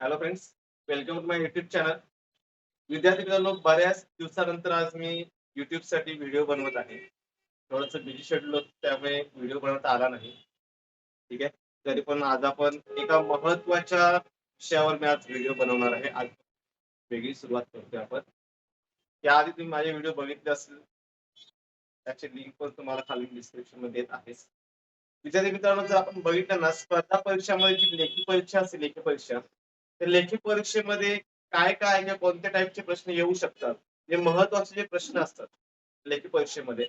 Hello friends welcome to my YouTube channel विद्यार्थी मित्रांनो बऱ्याच दिवसानंतर आज मी युट्यूबसाठी व्हिडिओ बनवत आहे. थोडस बिझी शेड्यूल होतं त्यामुळे व्हिडिओ बनवता आला नाही. ठीक आहे? तरी पण आज आपण एका महत्त्वाच्या विषयावर मी आज व्हिडिओ बनवणार आहे. आज वेगळी सुरुवात करतोय आपण. त्याआधी तुम्ही माझे व्हिडिओ बघितले असेल त्याची लिंक पण तुम्हाला खाली डिस्क्रिप्शनमध्ये देत आहेच विद्यार्थी मित्रांनो जर आपण बघितलं ना स्पर्धा परीक्षामध्ये जी लेखी परीक्षा असते लेखी परीक्षा तर लेखी परीक्षेमध्ये काय काय किंवा कोणत्या टाईपचे प्रश्न येऊ शकतात? जे महत्त्वाचे जे प्रश्न असतात लेखी परीक्षेमध्ये.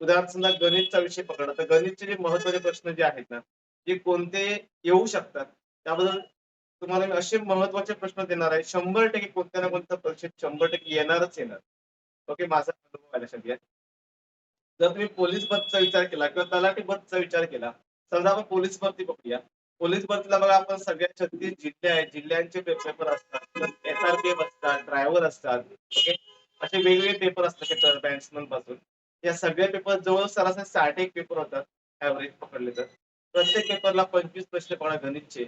उदाहरण समजा गणितचा विषय पकडा. तर गणितचे जे महत्त्वाचे प्रश्न जे आहेत ना जे कोणते येऊ शकतात त्याबद्दल तुम्हाला मी असे महत्त्वाचे प्रश्न देणार आहे. शंभर टक्के कोणत्या ना कोणत्या परीक्षेत शंभर टक्के येणारच येणार. ओके माझा अनुभव आहे जर तुम्ही पोलीस पदचा विचार केला किंवा तलाठी पदचा विचार केला समजा आपण पोलीस भरती बघूया. पोलीस भरतीला बघा आपण सगळ्या छत्तीस जिल्हे आहेत जिल्ह्यांचे पेपर असतात एसआरपीएफ असतात ड्रायव्हर असतात ओके असे वेगवेगळे पेपर असतात बॅट्समनपासून. या सगळ्या पेपर जवळ सरासरी साठ एक पेपर होतात ऍव्हरेज पकडले तर. प्रत्येक पेपरला पंचवीस प्रश्न पकडा गणितचे.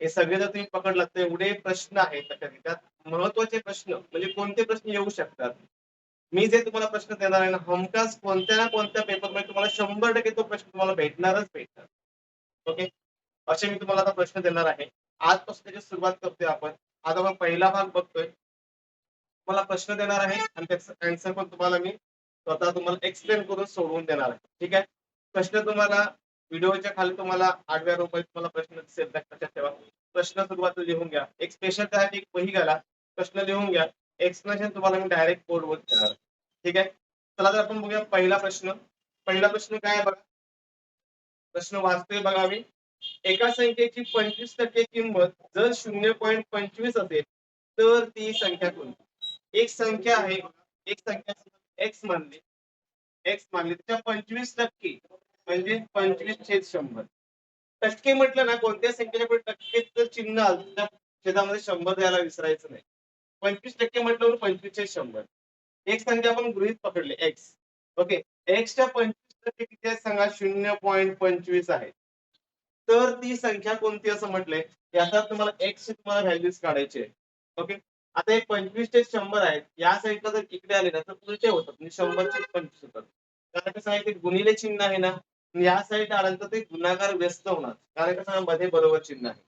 हे सगळे जर तुम्ही पकडलात तर एवढे प्रश्न आहेत लक्षात त्यात महत्त्वाचे प्रश्न म्हणजे कोणते प्रश्न येऊ शकतात? मी जे तुम्हाला प्रश्न देणार आहे ना हमखास कोणत्या ना कोणत्या पेपरमध्ये तुम्हाला शंभर टक्के तो प्रश्न तुम्हाला भेटणारच भेटणार. ओके असे मी तुम्हाला आता प्रश्न देणार आहे. आजपासून त्याची सुरुवात करतोय आपण. आज आपण पहिला भाग बघतोय. तुम्हाला प्रश्न देणार आहे आणि त्याचा आन्सर पण तुम्हाला मी स्वतः तुम्हाला एक्सप्लेन करून सोडवून देणार आहे. ठीक आहे? प्रश्न तुम्हाला व्हिडिओच्या खाली तुम्हाला आठव्या रुपये तुम्हाला प्रश्न दिसेल. लक्षात ठेवा. प्रश्न सुरुवात लिहून घ्या. एक स्पेशल त्यासाठी एक वही घाला प्रश्न लिहून घ्या. एक्सप्लेनेशन तुम्हाला मी डायरेक्ट बोर्डवर देणार ठीक आहे? चला तर आपण बघूया पहिला प्रश्न. पहिला प्रश्न काय बघा? प्रश्न वाचतोय बघा मी एका संख्येची पंचवीस टक्के किंमत जर शून्य पॉईंट पंचवीस असेल तर ती संख्या कोणती? एक संख्या आहे एक संख्या एक्स मानली. एक्स मानली त्याच्या पंचवीस टक्के म्हणजे पंचवीस छेद शंभर. टक्के म्हटलं ना कोणत्या संख्येच्या पुढे टक्केचं चिन्ह आलं त्या छेदामध्ये शंभर द्यायला विसरायचं नाही. पंचवीस टक्के म्हटलं पंचवीस छेद शंभर. एक संख्या आपण गृहित पकडली एक्स ओके एक्सच्या पंचवीस टक्के किती आहे? सांगा शून्य पॉईंट पंचवीस आहे. तर ती संख्या कोणती असं म्हटलंय? याचा तुम्हाला एक्स तुम्हाला व्हॅल्यूज काढायची आहे ओके आता हे पंचवीस ते शंभर आहेत. या साईडला जर इकडे आले ना तर उलटे होतात. म्हणजे शंभरचे पंचवीस होतात. कारण कसं आहे ते गुणिले चिन्ह आहे ना या साईड आल्यानंतर ते गुणाकार व्यस्त होणार. कारण कसं मध्ये बरोबर चिन्ह आहे.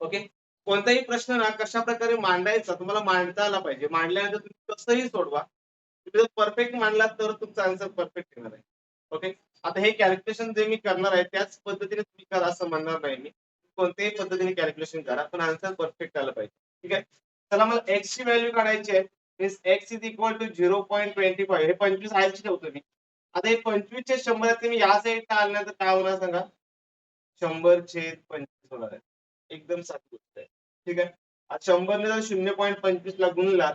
ओके कोणताही प्रश्न ना कशा प्रकारे मांडायचा तुम्हाला मांडता आला पाहिजे. मांडल्यानंतर तुम्ही कसंही सोडवा. तुम्ही जर परफेक्ट मांडला तर तुमचा आन्सर परफेक्ट येणार आहे. ओके आता हे कॅल्क्युलेशन जे मी करणार आहे त्याच पद्धतीने तुम्ही करा असं म्हणणार नाही मी. कोणत्याही पद्धतीने कॅल्क्युलेशन करा पण आन्सर परफेक्ट आलं पाहिजे. ठीक आहे? चला मला एक्स ची व्हॅल्यू काढायची आहे. Means x is equal to zero point twenty five हे पंचवीस आयची ठेवतो मी. आता हे पंचवीस शंभरात शंभर या साईड मी या काय होणार सांगा? शंभर छेद पंचवीस होणार आहे. एकदम साधी गोष्ट आहे. ठीक आहे? आता शंभरने जर शून्य पॉईंट पंचवीस ला गुणला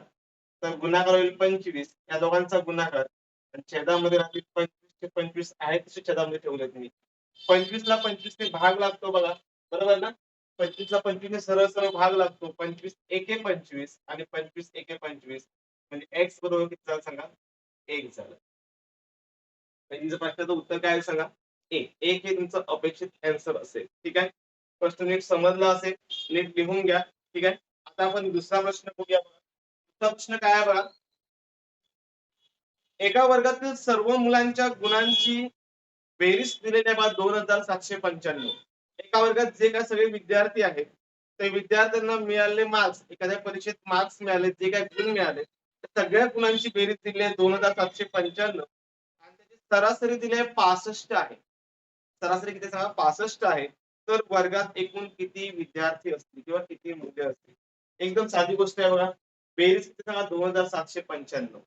तर गुणाकार होईल पंचवीस. या दोघांचा गुणाकार. आणि छेदामध्ये राहतील पंचवीस. ते पंचवीस आहे तसे छेदामध्ये ठेवले तुम्ही पंचवीस ला पंचवीस ने भाग लागतो बघा. बरोबर ना? पंचवीस ला पंचवीस सरळ सरळ भाग लागतो. पंचवीस एके पंचवीस आणि पंचवीस एके पंचवीस. म्हणजे एक्स बरोबर किती झालं सांगा? एक झालं. म्हणजे प्रश्नाचं उत्तर काय आहे सांगा? एक. एक हे तुमचं अपेक्षित आन्सर असेल. ठीक आहे? प्रश्न नीट समजला असेल. नीट लिहून घ्या. ठीक आहे? आता आपण दुसरा प्रश्न बघूया बघा. दुसरा प्रश्न काय आहे बघा? एका वर्गातील सर्व मुलांच्या गुणांची बेरीज दिलेली आहे दोन हजार सातशे पंच्याण्णव. एका वर्गात जे काय सगळे विद्यार्थी आहेत ते विद्यार्थ्यांना मिळालेले मार्क्स एखाद्या परीक्षेत मार्क्स मिळाले जे काय गुण मिळाले सगळ्या गुणांची बेरीज दिली आहे दोन हजार सातशे पंच्याण्णव. आणि त्याची सरासरी दिली आहे पासष्ट आहे. सरासरी किती सांगा? पासष्ट आहे. तर वर्गात एकूण किती विद्यार्थी असतील किंवा किती मुले असतील? एकदम साधी गोष्ट आहे बघा. बेरीज किती सांगा? दोन हजार सातशे पंच्याण्णव.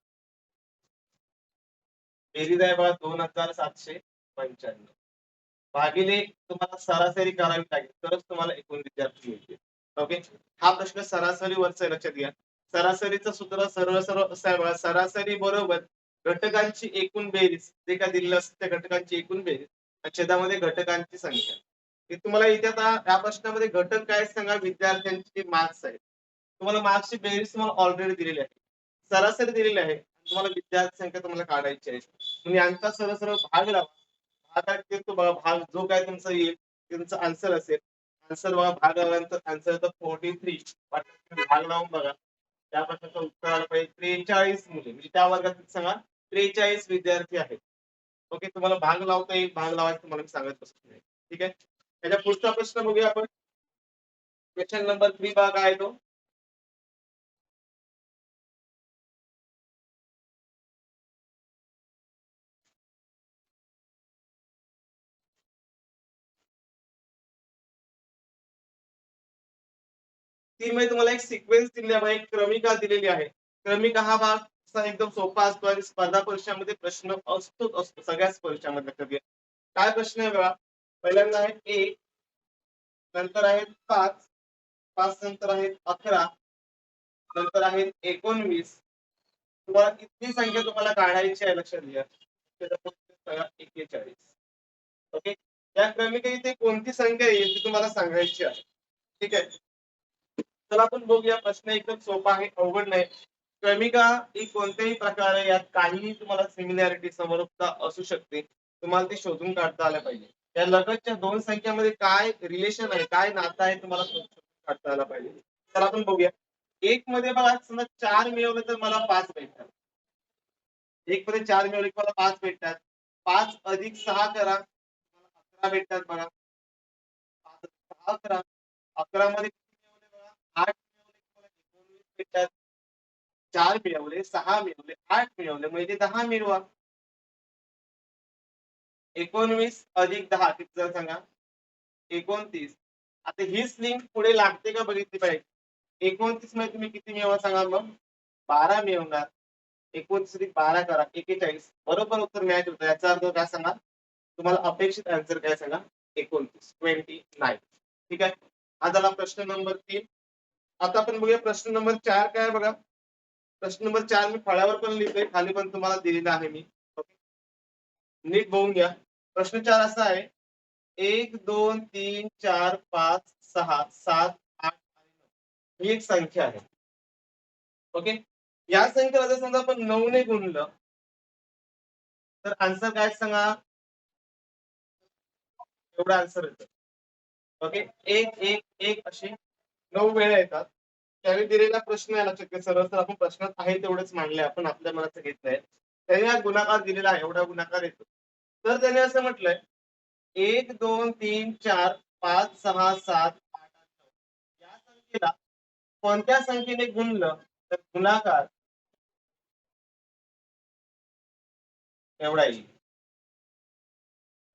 बेरीज आहे बघा दोन हजार सातशे पंच्याण्णव. भागिले तुम्हाला सरासरी करावी लागेल तरच तुम्हाला एकूण विद्यार्थी मिळतील. ओके हा प्रश्न सरासरी वरचा लक्षात घ्या. सरासरीचं सूत्र सरळ सरळ असं बघा. सरासरी बरोबर घटकांची एकूण बेरीज जे काय दिलेलं असतं त्या घटकांची एकूण बेरीज छेदामध्ये घटकांची संख्या. हे तुम्हाला इथे आता या प्रश्नामध्ये घटक काय सांगा? विद्यार्थ्यांचे जे मार्क्स आहेत. तुम्हाला मार्क्सची बेरीज तुम्हाला ऑलरेडी दिलेली आहे. सरासरी दिलेली आहे. तुम्हाला विद्यार्थी संख्या तुम्हाला काढायची आहे. तुम्ही यांचा सरळ सरळ भाग लावा. भागात तो बघा भाग जो काय तुमचा येईल तुमचा आन्सर असेल. आन्सर बघा भाग लावल्यानंतर आन्सर येतं फोर्टी थ्री भाग लावून बघा. त्या प्रश्नाचं उत्तर आलं पाहिजे. त्रेचाळीस मुले. म्हणजे त्या वर्गात सांगा? त्रेचाळीस विद्यार्थी आहेत. ओके तुम्हाला भाग लावता येईल भाग लावायचं तुम्हाला मी सांगत बसत नाही. ठीक आहे? त्याच्या पुढचा प्रश्न बघूया आपण. क्वेश्चन नंबर थ्री बघा आहे तो. ती मध्ये तुम्हाला एक सिक्वेन्स दिलेली आहे. एक क्रमिका दिलेली आहे. क्रमिका हा भाग एकदम सोपा असतो आणि स्पर्धा परीक्षामध्ये प्रश्न असतोच असतो. सगळ्याच परीक्षामध्ये कधी काय प्रश्न आहे बघा? पहिल्यांदा आहे एक नंतर आहेत पाच पाच नंतर आहेत अकरा नंतर आहेत एकोणवीस. तुम्हाला किती संख्या तुम्हाला काढायची आहे लक्षात घ्या. एक्केचाळीस ओके? या क्रमिका इथे कोणती संख्या येईल ती तुम्हाला सांगायची आहे. ठीक आहे? चला आपण बघूया प्रश्न एकदम सोपा आहे अवघड नाही. क्रमिका ही कोणत्याही प्रकारे यात काहीही तुम्हाला सिमिलॅरिटी समरूपता असू शकते. तुम्हाला ते शोधून काढता आलं पाहिजे. या लगतच्या दोन संख्यामध्ये काय रिलेशन आहे काय नातं आहे तुम्हाला काढता आलं पाहिजे. तर आपण बघूया. एक मध्ये मला समजा चार मिळवले तर मला पाच भेटतात. एक मध्ये चार मिळवले की मला पाच भेटतात. पाच अधिक सहा करा अकरा भेटतात बघा. पाच अधिक सहा करा. अकरा मध्ये आठ मिळवले एकोणवीस चार मिळवले सहा मिळवले आठ मिळवले म्हणजे दहा मिळवा. एकोणवीस अधिक दहा किती जर सांगा? एकोणतीस. आता हीच लिंक पुढे लागते का बघितली पाहिजे? एकोणतीसमध्ये तुम्ही किती मिळवा सांगा मग? बारा मिळवणार. एकोणतीस अधिक बारा करा एकेचाळीस. बरोबर उत्तर मॅच होतं. याचा अर्थ काय सांगा? तुम्हाला अपेक्षित आन्सर काय सांगा? एकोणतीस. ट्वेंटी नाईन ठीक आहे? हा झाला प्रश्न नंबर तीन. आता आपण बघूया प्रश्न नंबर चार काय आहे बघा. प्रश्न नंबर चार मी फळ्यावर पण लिहितोय खाली पण तुम्हाला दिलेला आहे मी. ओके. नीट बघून घ्या. प्रश्न चार असा आहे. एक दोन तीन चार पाच सहा सात आठ आणि नऊ. ही एक संख्या आहे. ओके. या संख्येला जर समजा आपण नऊ ने गुणलं तर आन्सर काय सांगा? एवढा आन्सर येतो. ओके. एक एक एक असे नऊ वेळा येतात. त्यावेळी दिलेला प्रश्न आहे लक्षात घ्या सरळ तर आपण प्रश्नात आहे तेवढेच मांडले आपण आपल्या मनाचं घेतलंय त्याने हा गुणाकार दिलेला आहे एवढा गुणाकार येतो. तर त्याने असं म्हटलंय एक दोन तीन चार पाच सहा सात आठ नऊ. या संख्येला कोणत्या संख्येने गुणलं तर गुणाकार? एवढा येईल.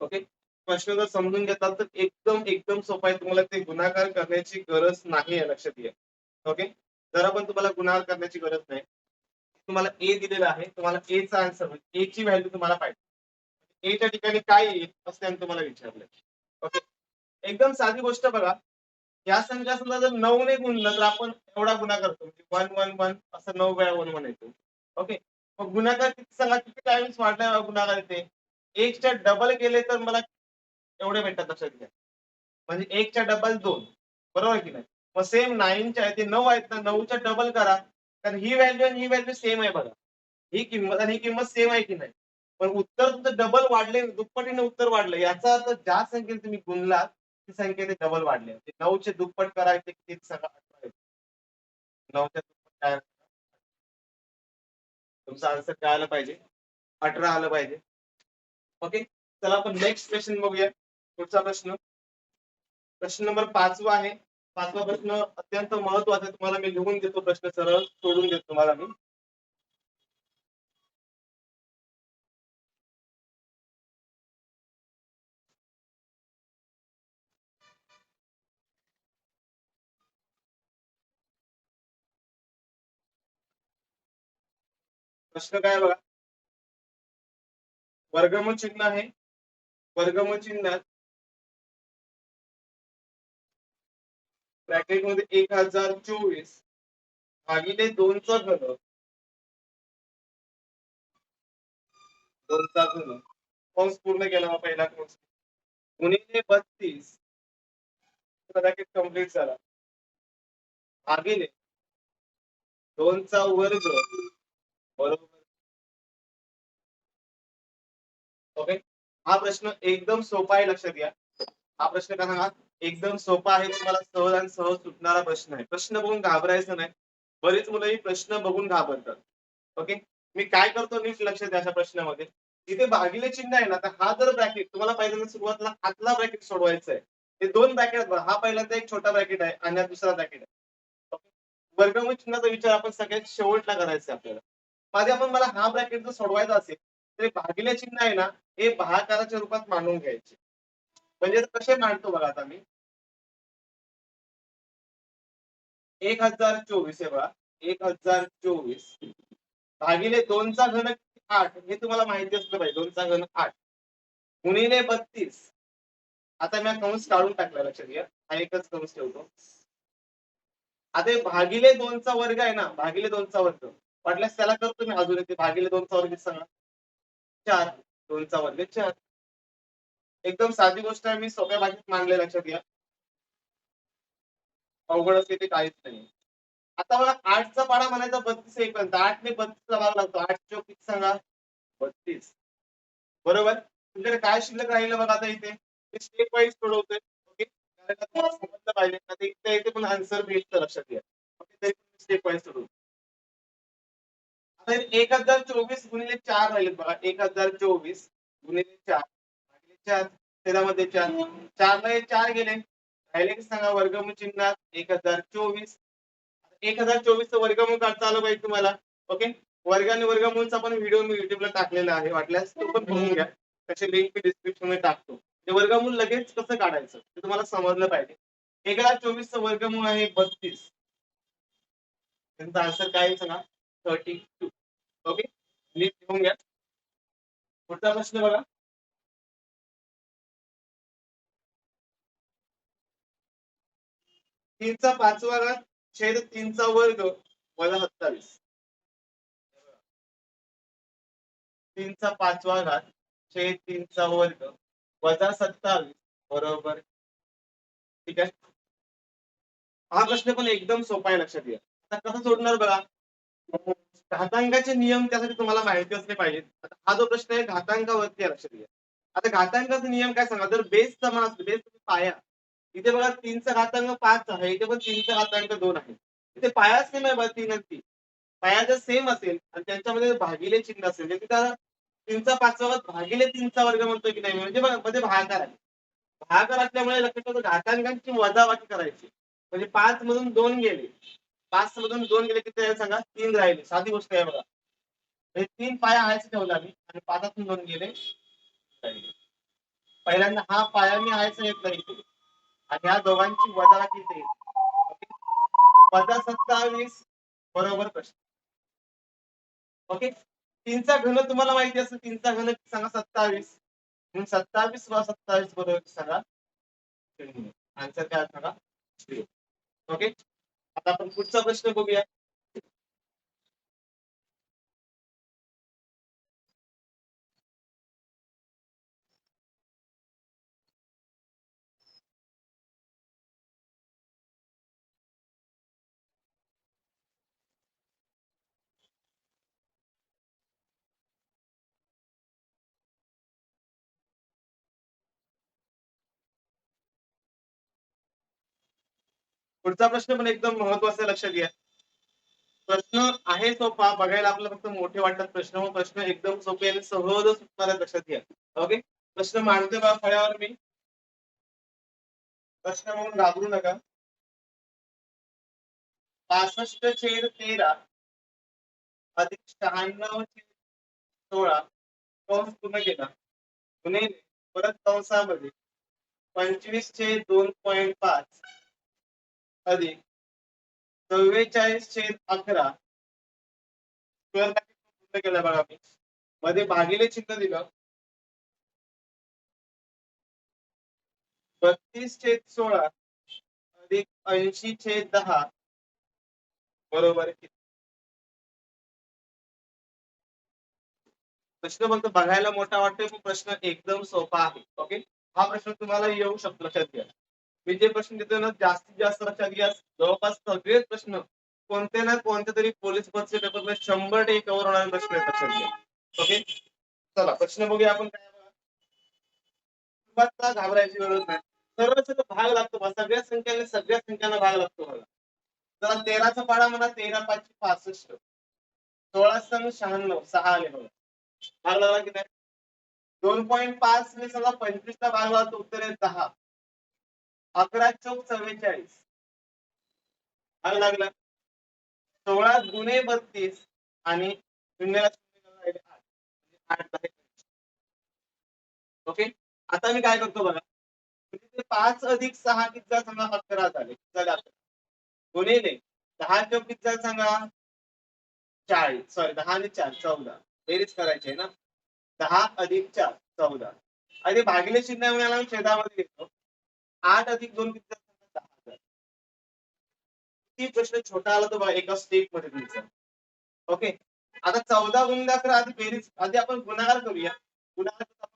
ओके? प्रश्न जर समजून घेताल तर एकदम एकदम सोपा आहे तुम्हाला ते गुणाकार करण्याची गरज नाही आहे लक्षात घ्या. ओके जरा पण तुम्हाला गुणाकार करण्याची गरज नाही तुम्हाला ए दिलेला आहे तुम्हाला ए चा आन्सर म्हणजे ए ची व्हॅल्यू तुम्हाला पाहिजे. ए च्या ठिकाणी काय येईल असं त्याने तुम्हाला विचारलंय ओके एकदम साधी गोष्ट बघा. या संख्या समजा जर नऊ ने गुणलं तर आपण एवढा गुन्हा करतो. म्हणजे वन वन वन असं नऊ वेळा वन वन येतो ओके मग गुणाकार किती सांगा किती टाइम्स वाढला गुणाकार येते एकच्या डबल केले तर मला एवढे भेटतात लक्षात घ्या. म्हणजे एकच्या डबल दोन. बरोबर की नाही? मग सेम नाईनच्या आहे ते नऊ आहेत ना नऊच्या डबल करा. कारण ही व्हॅल्यू आणि ही व्हॅल्यू सेम आहे बघा. ही किंमत आणि ही किंमत सेम आहे की नाही? पण उत्तर तुमचं डबल वाढले दुप्पटीने उत्तर वाढलं. याचा अर्थ ज्या संख्येने तुम्ही गुणलात ती संख्येने डबल वाढले. ते नऊचे दुप्पट करायचे किती सांगा? अठरा येते. नऊच्या दुप्पट काय तुमचा आन्सर काय आलं पाहिजे. अठरा आलं पाहिजे. ओके चला आपण नेक्स्ट क्वेश्चन बघूया. पुढचा प्रश्न. प्रश्न नंबर पाचवा आहे. पाचवा प्रश्न अत्यंत महत्त्वाचा आहे. तुम्हाला मी लिहून देतो प्रश्न सरळ सोडून देतो तुम्हाला मी. प्रश्न काय बघा? वर्गम चिन्ह आहे. वर्गम चिन्हात ब्रॅकेटमध्ये एक हजार चोवीस भागिले दोनचा घन. दोनचा घन. कंस पूर्ण केला मग पहिला कंस गुणिले बत्तीस. ब्रॅकेट कंप्लीट झाला. भागिले दोनचा वर्ग. बरोबर. ओके हा प्रश्न एकदम सोपा आहे लक्षात घ्या. हा प्रश्न काय सांगा एकदम सोपा आहे तुम्हाला सहज आणि सहज सुटणारा प्रश्न आहे. प्रश्न बघून घाबरायचं नाही. बरीच मुलं ही प्रश्न बघून घाबरतात. ओके मी काय करतो नीट लक्ष द्या अशा प्रश्नामध्ये. इथे भागिले चिन्ह आहे ना तर हा जर ब्रॅकेट तुम्हाला पहिल्यांदा सुरुवातीला आतला ब्रॅकेट सोडवायचा आहे. हे दोन ब्रॅकेट हा पहिल्यांदा एक छोटा ब्रॅकेट आहे आणि हा दुसरा ब्रॅकेट आहे. वर्गमूळ चिन्हाचा विचार आपण सगळ्यात शेवटला करायचा आपल्याला. माझे आपण मला हा ब्रॅकेट जर सोडवायचा असेल तर भागिले चिन्ह आहे ना हे भागाकाराच्या रूपात मांडून घ्यायचे. म्हणजे कसे मांडतो बघा आता मी. एक हजार चोवीस आहे बघा. एक हजार चोवीस. भागिले दोनचा घन आठ. हे तुम्हाला माहिती असलं पाहिजे. दोनचा घन आठ. गुणिले बत्तीस. आता मी कंस काढून टाकला लक्षात घ्या. हा एकच कंस ठेवतो. आता भागिले दोनचा वर्ग आहे ना. भागिले दोनचा वर्ग. वाटल्यास त्याला करतो मी अजून येते भागिले दोनचा वर्ग सांगा? चार. दोनचा वर्ग चार. एकदम साधी गोष्ट आहे मी सोप्या भाषेत मांडले लक्षात घ्या. अवघड असते ते काहीच नाही. आता मला आठचा पाडा म्हणायचा बत्तीस येईपर्यंत आठ ने बत्तीसचा भाग लागतो. आठ चौक किती सांगा? बत्तीस. बरोबर? तुमच्याकडे काय शिल्लक राहिलं बघा आता इथे. स्टेप वाईज सोडवतोय ओके? कारण समजलं पाहिजे. आता इथे इथे पण आन्सर लक्षात घ्या. ओके? तरी स्टेप वाईज सोडवतो. आता एक हजार चोवीस गुणिले चार राहिले बघा. एक हजार चोवीस गुणिले चार. चार त्याच्यामध्ये चार. चारमध्ये चार गेले. राहिले की सांगा वर्गमूळ चिन्हात एक हजार चोवीस. एक हजार चोवीस वर्गमूळ काढता आलं पाहिजे तुम्हाला. ओके? वर्ग आणि वर्गमूळचा पण व्हिडिओ मी युट्यूबला टाकलेला आहे. वाटल्यास तो पण बघून घ्या. त्याची लिंक मी डिस्क्रिप्शनमध्ये टाकतो. ते वर्गमूळ लगेच कसं काढायचं? ते तुम्हाला समजलं पाहिजे. एक हजार चोवीसचं वर्गमूळ आहे बत्तीस. त्यांचा आन्सर काय आहे सांगा? Thirty two okay? नीट घेऊन घ्या. पुढचा प्रश्न बघा. तीनचा पाचवा घात छेद तीनचा वर्ग वजा सत्तावीस. तीनचा पाचवा घात छेद तीनचा वर्ग वजा सत्तावीस बरोबर. ठीक आहे? हा प्रश्न पण एकदम सोपा आहे लक्षात घ्या. आता कसं सोडणार बघा? घातांकाचे नियम त्यासाठी तुम्हाला माहिती असले पाहिजेत. हा जो प्रश्न आहे घातांकावरती लक्षात घ्या. आता घातांकाचा नियम काय सांगा? जर बेस समान असेल बेस पाया इथे बघा तीनचा घातांक पाच आहे. इथे पण तीनचा घातांक दोन आहे. इथे पाया सेम आहे बघा तीन आणि तीन. पाया जर सेम असेल आणि त्यांच्यामध्ये भागिले चिन्ह असेल. म्हणजे त्याला तीनचा पाचवा घात भागिले तीनचा वर्ग म्हणतो की नाही? म्हणजे बघा मध्ये भागाकार आहे. भागाकार असल्यामुळे लक्षात घातांकांची वजावाटी करायची. म्हणजे पाच मधून दोन गेले. पाच मधून दोन गेले किती राहिले सांगा? तीन राहिले. साधी गोष्ट आहे बघा. हे तीन पाया आहेच ठेवला मी आणि पाचातून दोन गेले. पहिल्यांदा हा पाया मी आहेच घेतला इथे आणि या दोघांची वजा किती? वजा सत्तावीस बरोबर प्रश्न. ओके? तीनचा घन तुम्हाला माहिती असेल तीनचा घन सांगा? सत्तावीस. म्हणून सत्तावीस व सत्तावीस बरोबर सांगा? आन्सर काय सांगा ओके? आता आपण पुढचा प्रश्न बघूया. पुढचा प्रश्न पण एकदम महत्त्वाचा लक्षात घ्या. प्रश्न आहे सोपा बघायला आपल्याला फक्त मोठे वाटतात प्रश्न. प्रश्न एकदम सोपे आणि सहज सुटणार लक्षात घ्या. ओके? प्रश्न मांडते बा फळ्यावर मी. प्रश्न म्हणून घाबरू नका. पासष्ट छेद तेरा अधिक शहाण्णव छेद सोळा. कंस पूर्ण केला गुन्हे परत कंसामध्ये. पंचवीस छेद दोन पॉईंट पाच. अधिक. चव्वेचाळीस छेद अकरा. केलं बघा मी. मध्ये भागिले चिन्ह दिलं. बत्तीस छेद सोळा. अधिक ऐंशी छेद दहा. बरोबर प्रश्न फक्त बघायला मोठा वाटतोय पण प्रश्न एकदम सोपा आहे. ओके? हा प्रश्न तुम्हाला येऊ शकतो लक्षात घ्या. मी जे प्रश्न देतो ना जास्तीत जास्त लक्षात घ्या. जवळपास सगळेच प्रश्न कोणते ना कोणत्या तरी पोलीस भरती पेपर शंभर टक्के कव्हर होणारे प्रश्न आहेत लक्षात घ्या. ओके चला प्रश्न बघूया आपण काय बघा घाबरायची गरज नाही. सर्व भाग लागतो बघा. सगळ्या संख्यांना सगळ्या संख्यांना भाग लागतो बघा. जरा तेराचा पाडा म्हणा तेरा पाचशे पासष्ट. सोळा सण शहाण्णव सहा आले बघा. भाग लागला की नाही? दोन पॉईंट पाच ने समजा पंचवीसला भाग लागतो उत्तर आहे दहा. अकरा चौक चव्वेचाळीस. भाग लागला? सोळा गुणे बत्तीस आणि शून्याला शून्य आठ. म्हणजे आठ ओके? आता मी काय करतो बघा. म्हणजे पाच अधिक सहा किती सांगा अकरा झाले. किती झाले अकरा. दहा चौक किती सांगा? चाळीस. सॉरी दहा आणि चार चौदा. बेरीज करायची आहे ना? दहा अधिक चार चौदा. आणि भागिले चिन्ह मिळाला छेदामध्ये घेतो आठ अधिक दोन किती दहा हजार. किती प्रश्न छोटा आला तो एका स्टेपमध्ये तुमचा ओके आता चौदा गुणिले अकरा आधी बेरीज आधी आपण गुणाकार करूया. गुणाकार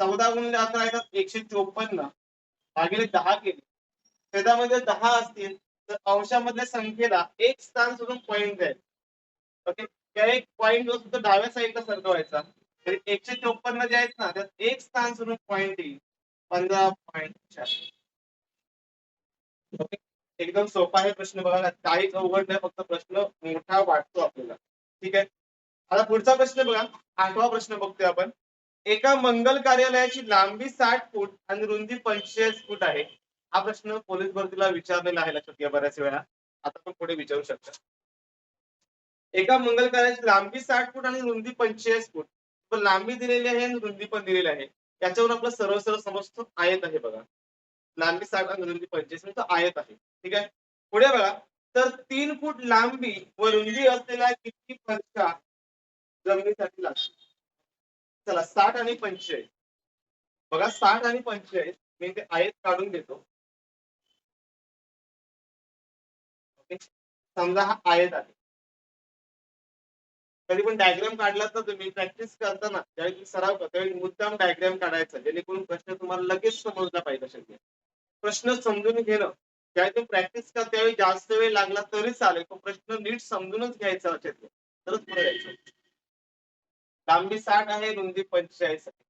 चौदा गुणिले अकरा येतात एकशे चोपन्न. भागिले दहा केले. छेदामध्ये दहा असतील तर अंशामधल्या संख्येला एक स्थान सोडून पॉईंट द्यायचं. ओके त्या एक पॉईंट जो सुद्धा डाव्या साईडला सरकवायचा. तर एकशे चोपन्न जे आहेत ना त्यात एक स्थान सोडून पॉईंट येईल. पंधरा पॉईंट चार. ओके एकदम सोपा आहे प्रश्न बघा काहीच अवघड नाही फक्त प्रश्न मोठा वाटतो आपल्याला. ठीक आहे? आता पुढचा प्रश्न बघा. आठवा प्रश्न बघतोय आपण. एका मंगल कार्यालयाची लांबी साठ फूट आणि रुंदी पंचेचाळीस फूट आहे. हा प्रश्न पोलीस भरतीला विचारलेला आहे लक्षात घ्या बऱ्याच वेळा. आता पण पुढे विचारू शकता. एका मंगल कार्याची लांबी साठ फूट आणि रुंदी पंचेचाळीस फूट. पण लांबी दिलेली आहे आणि रुंदी पण दिलेली आहे. त्याच्यावर आपलं सर्व सरळ समजतो आयत आहे बघा. लांबी साठ आणि रुंदी म्हणजे तो आयत आहे. ठीक आहे? पुढे बघा. तर तीन फूट लांबी व रुंदी असलेल्या किती फरशा जमिनीसाठी लागतो. चला साठ आणि पंचेचाळीस. बघा साठ आणि पंचेचाळीस मी ते आयत काढून घेतो. समजा हा आयत आहे. कधी पण डायग्राम काढला तर तुम्ही प्रॅक्टिस करताना ज्यावेळी तुम्ही सराव करता त्यावेळी मुद्दाम डायग्राम काढायचा जेणेकरून प्रश्न तुम्हाला लगेच समजला पाहिजे शक्य. प्रश्न समजून घेणं ज्यावेळी तुम्ही प्रॅक्टिस करता त्यावेळी जास्त वेळ लागला तरी चालेल पण प्रश्न नीट समजूनच घ्यायचा लक्षात तरच पुढे जायचं. लांबी साठ आहे रुंदी पंचेचाळीस आहे.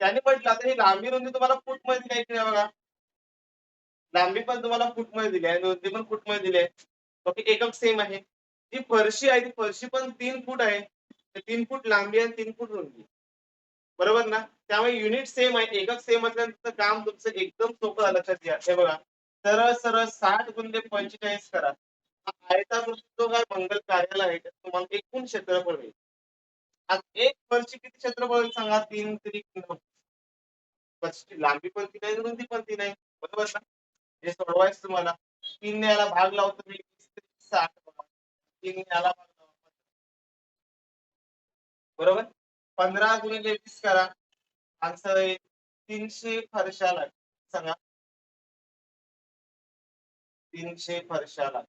त्याने म्हटलं आता ही लांबी रुंदी तुम्हाला फूटमध्ये द्यायची आहे बघा. लांबी पण तुम्हाला फूटमध्ये दिली आहे रुंदी पण फूटमध्ये दिली आहे. ओके एकक सेम आहे. जी फरशी आहे ती फरशी पण तीन फूट आहे. तीन फूट लांबी आणि तीन फूट रुंदी बरोबर ना? त्यामुळे युनिट सेम आहे. एकक सेम असल्यानंतर काम तुमचं एकदम सोपं झालं लक्षात घ्या. हे बघा. सरळ सरळ साठ गुणिले पंचेचाळीस करा. आयताकृती जो काय मंगल कार्यालय आहे. तुम्हाला एकूण क्षेत्रफळ मिळेल. आता एक फरशी किती क्षेत्रफळ सांगा? तीन तरी फरशी लांबी पण तीन आहे रुंदी पण तीन आहे. बरोबर ना? हे सोडवायचं तुम्हाला. तीन याला भाग लावतो मी. साठ. बरोबर? पंधरा गुणिले वीस करा. आन्सर आहे तीनशे फरशा लाग सांगा. तीनशे फरशा लाग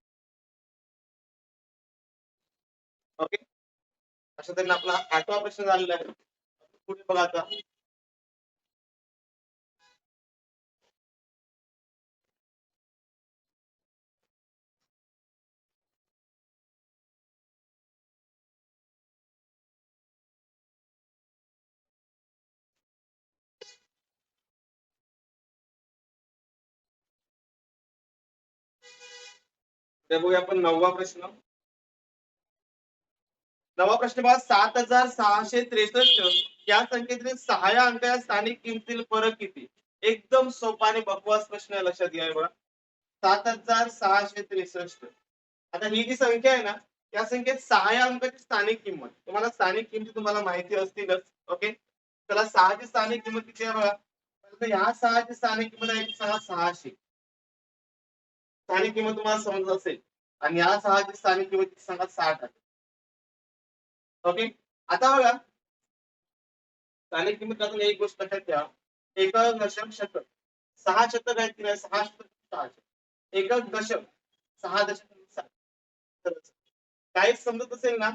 ओके? अशा तऱ्हेने आपला आठवा प्रश्न झालेला आहे. पुढे बघा आता. बघूया आपण नववा प्रश्न. नवा प्रश्न पहा सात हजार सहाशे त्रेसष्ट या संख्येतील सहा या अंकाच्या स्थानिक किमतीतील फरक किती? एकदम सोपा आणि बकवास प्रश्न आहे, लक्षात घ्या बघा. सात हजार सहाशे त्रेसष्ट. आता ही जी संख्या आहे ना या संख्येत सहा या अंकाची स्थानिक किंमत. तुम्हाला स्थानिक किमती तुम्हाला माहिती असतीलच ओके त्याला सहाची स्थानिक किंमत किती आहे बघा? ह्या सहाची स्थानिक किंमत आहे सहा सहाशे. स्थानिक किंमत तुम्हाला समजत असेल आणि या सहाची स्थानिक किंमत सांगा साठ आहे. ओके आता बघा. स्थानिक किंमत अजून एक गोष्ट लक्षात घ्या एक दशक शतक. सहा शतक आहेत की नाही? सहा शतक सहा शतक. दशक. सहा दशक म्हणजे काहीच समजत असेल ना?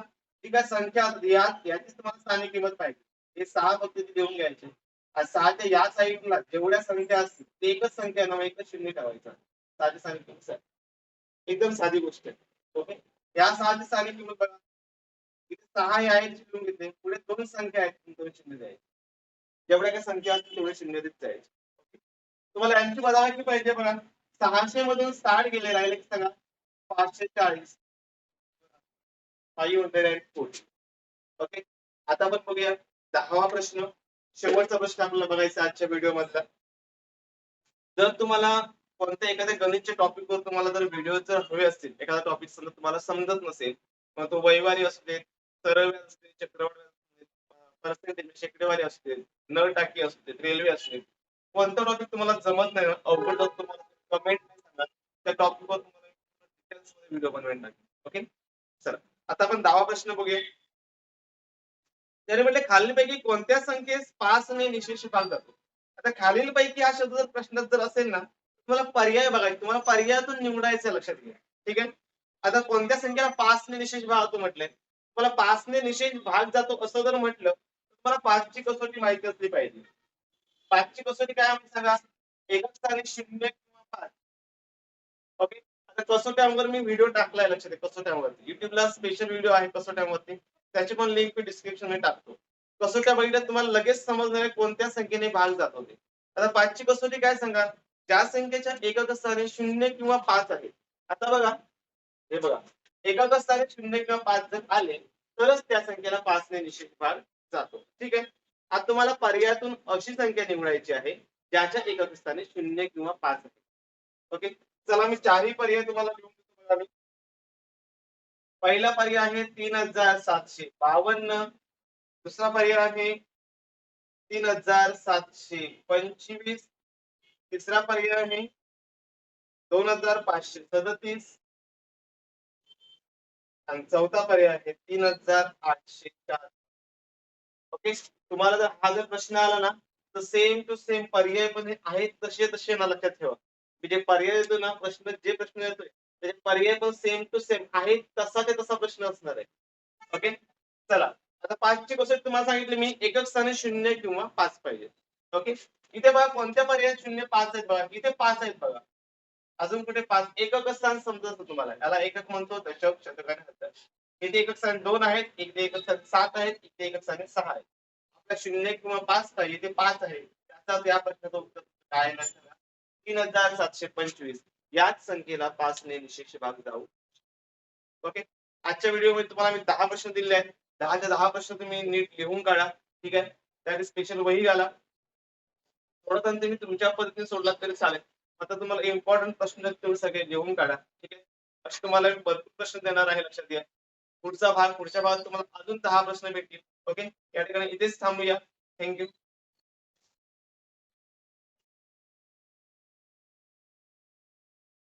ती काय संख्या असते या याचीच तुम्हाला स्थानिक किंमत पाहिजे. हे सहा फक्त देऊन घ्यायचे. आणि सहाच्या या साईडला जेवढ्या संख्या असतील ते एकच संख्या नाव एकच शून्य ठेवायचं. साधी साधी किंमत एकदम साधी गोष्ट आहे. ओके या साधी साधी किंमत बघा. इथे सहा या आहेत लिहून घेतले. पुढे दोन संख्या आहेत दोन चिन्ह द्यायचे. जेवढ्या काही संख्या असतील तेवढे चिन्ह देत जायचे. तुम्हाला यांची बघायची पाहिजे बघा. सहाशे मधून साठ गेले राहिले की सांगा? पाचशे चाळीस. Five hundred and forty okay आता आपण बघूया. दहावा प्रश्न. शेवटचा प्रश्न आपल्याला बघायचा आजच्या व्हिडिओ मधला. जर तुम्हाला कोणत्या एखाद्या गणितच्या टॉपिक वर तुम्हाला जर व्हिडिओ जर हवे असतील एखादा टॉपिक समजा तुम्हाला समजत नसेल मग तो वैवारी असू देत सरळ व्याज चक्रवाढ म्हणजे शेकडेवारी असू नळ टाकी असू देत रेल्वे असू कोणता टॉपिक तुम्हाला जमत नाही अवघड तुम्हाला कमेंट नाही सांगा त्या टॉपिक वर तुम्हाला डिटेल्समध्ये व्हिडिओ बनवायला लागेल ओके चला आता आपण दहावा प्रश्न बघूया. त्याने म्हटले खालीलपैकी कोणत्या संख्येस पाच ने निशेष भाग जातो? आता खालीलपैकी हा शब्द जर प्रश्नात जर असेल ना तुम्हाला पर्याय बघायचे. तुम्हाला पर्यायातून निवडायचं लक्षात घ्या. ठीक आहे? आता कोणत्या संख्येला पाच ने निशेष भाग जातो म्हटलंय तुम्हाला पाच ने निशेष भाग जातो असं जर म्हटलं तुम्हाला पाचची कसोटी माहिती असली पाहिजे. पाचची कसोटी काय आहे सांगा? एकच स्थानी शून्य किंवा पाच. ओके आता कसोट्यांवर मी व्हिडिओ टाकलाय लक्षात आहे कसोट्यांवरती. युट्यूबला स्पेशल व्हिडिओ आहे कसोट्यांवरती. त्याची पण लिंक मी डिस्क्रिप्शनमध्ये टाकतो. कसोट्या बघितल्या तुम्हाला लगेच समजणार कोणत्या संख्येने भाग जात होते. आता पाचची कसोटी काय सांगा? ज्या संख्येच्या एकक स्थाने शून्य किंवा पाच आहे. आता बघा. हे बघा. एकक स्थाने शून्य किंवा पाच जर आले तरच त्या संख्येला पाच ने निश्चित भाग जातो. ठीक आहे? आता तुम्हाला पर्यायातून अशी संख्या निवडायची आहे ज्याच्या एकक स्थाने शून्य किंवा पाच आहे. ओके? चला मी चारही पर्याय तुम्हाला लिहून देतो बघा मी. पहिला पर्याय आहे तीन हजार सातशे बावन्न. दुसरा पर्याय आहे तीन हजार सातशे पंचवीस. तिसरा पर्याय आहे दोन हजार पाचशे सदतीस. आणि चौथा पर्याय आहे तीन हजार आठशे चार. ओके तुम्हाला जर हा जर प्रश्न आला ना तर सेम टू सेम पर्याय पण आहेत तसे तसे ना लक्षात ठेवा. मी जे पर्याय येतो ना प्रश्न जे प्रश्न येतोय त्याचे पर्याय पण सेम टू सेम आहे तसा ते तसा प्रश्न असणार आहे. ओके चला. आता पाचची कसं तुम्हाला सांगितलं मी एकक स्थानी शून्य किंवा पाच पाहिजे. ओके इथे बघा कोणत्या पर्याय शून्य पाच आहेत बघा. इथे पाच आहेत बघा. अजून कुठे पाच? एकक स्थान समजत तुम्हाला. याला एकक म्हणतो दशक शतक आणि हजार इथे एकक स्थान दोन आहेत इथे एकक स्थान सात आहेत इथे एकक स्थान सहा आहेत. आपल्या शून्य किंवा पाच पाहिजे इथे पाच आहे. त्याचा या प्रश्नाचं उत्तर काय नसेल तीन हजार सातशे पंचवीस. याच संख्येला पाच ने निशेष भाग जाऊ. ओके? आजच्या व्हिडिओमध्ये तुम्हाला मी दहा प्रश्न दिले आहेत. दहाच्या दहा प्रश्न तुम्ही नीट लिहून काढा. ठीक आहे? त्यासाठी स्पेशल वही घाला. थोडं तुम्ही मी तुमच्या पद्धतीने सोडला तरी चालेल. आता तुम्हाला इम्पॉर्टंट प्रश्न तुम्ही सगळे लिहून काढा ठीक आहे? असे तुम्हाला मी भरपूर प्रश्न देणार आहे लक्षात घ्या. पुढचा भाग पुढच्या भागात तुम्हाला अजून दहा प्रश्न भेटतील ओके? या ठिकाणी इथेच थांबूया. थँक्यू